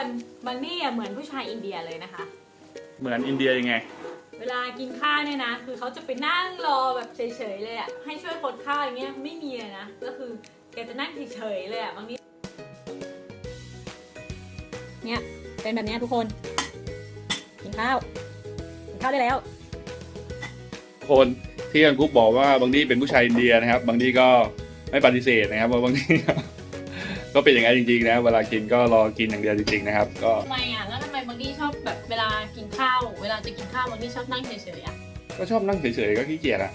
คนบางนี่อะเหมือนผู้ชายอินเดียเลยนะคะ เหมือนอินเดียยังไง เวลากินข้าวเนี่ยนะ คือเขาจะไปนั่งรอแบบเฉยๆเลยอะให้ช่วยคนข้าวอย่างเงี้ยไม่มีเลยนะก็คือแกจะนั่งเฉยๆเลยอะบางทีเนี่ยเป็นแบบเนี้ยทุกคนกินข้าวกินข้าวได้แล้ว คนที่อังกุ๊บบอกว่าบางทีเป็นผู้ชายอินเดียนะครับ บางทีก็ไม่ปฏิเสธนะครับว่าบางที ก็เป็นอย่างนั้นจริงๆนะเวลากินก็รอกินอย่างเดียวจริงๆนะครับ ก็ทำไมอะแล้วทำไมบางทีชอบแบบเวลากินข้าว เวลาจะกินข้าวบางทีชอบนั่งเฉยๆอะก็ชอบนั่งเฉยๆก็ขี้เกียจอะ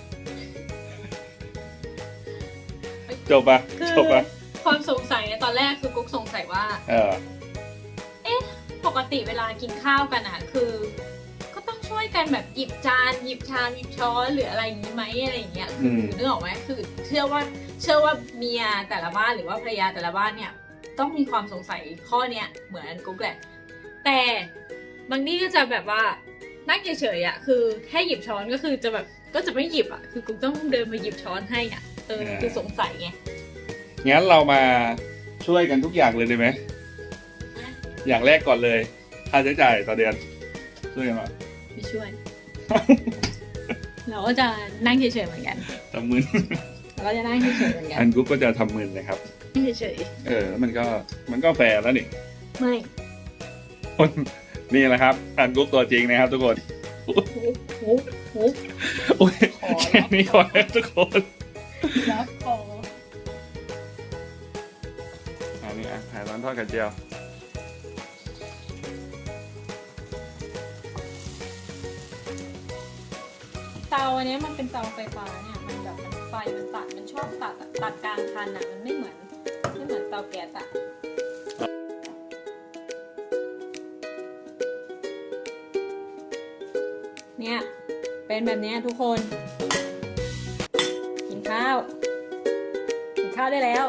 จบปะคือจบปะความสงสัยอะตอนแรกคือกุ๊กสงสัยว่า เออปกติเวลากินข้าวกันอะ คือก็ต้อง ช่วยกันแบบหยิบจานหยิบชามหยิบช้อนหรืออะไรอย่างนี้ไหมอะไรอย่างเงี้ยอืคือมนึกออกไหมคือ เชื่อว่าเชื่อว่าเมียแต่ละบ้านหรือว่าภรรยาแต่ละบ้านเนี่ย ต้องมีความสงสัยข้อเนี้ยเหมือนกุ๊กแหละแต่บางนี่ก็จะแบบว่านั่งเฉยๆอะคือแค่หยิบช้อนก็คือจะแบบก็จะไม่หยิบอะคือกุ๊กต้องเดินมาหยิบช้อนให้น่ะเออคือสงสัยไงงั้นเรามาช่วยกันทุกอย่างเลยได้ไหมอย่างแรกก่อนเลยค่าใช้จ่ายต่อเดือนช่วยกันมา ไม่ช่วย เราก็จะนั่งเฉยๆเหมือนกันทำมือเราก็จะนั่งเฉยๆเหมือนกันอันกุ๊บก็จะทำมือนะครับ นั่งเฉยเออแล้วมันก็มันก็แฟร์แล้วนี่ๆไม่นี่แหละครับ อันกุ๊บตัวจริงนะครับ ทุกคนหูหูหูโอ้ยขอแค่นี้ก่อนนะทุกคนรับคออันนี้อะถ่ายร้อนทอดไข่เจียว ตาอันนี้มันเป็นเตาไฟฟ้าเนี่ยมันแบบมันไฟมันตัดมันชอบตัดอะตัดกลางคันอะมันไม่เหมือนไม่เหมือนเตาแก๊สอะเนี่ยเป็นแบบนี้ทุกคน กินข้าว กินข้าวได้แล้ว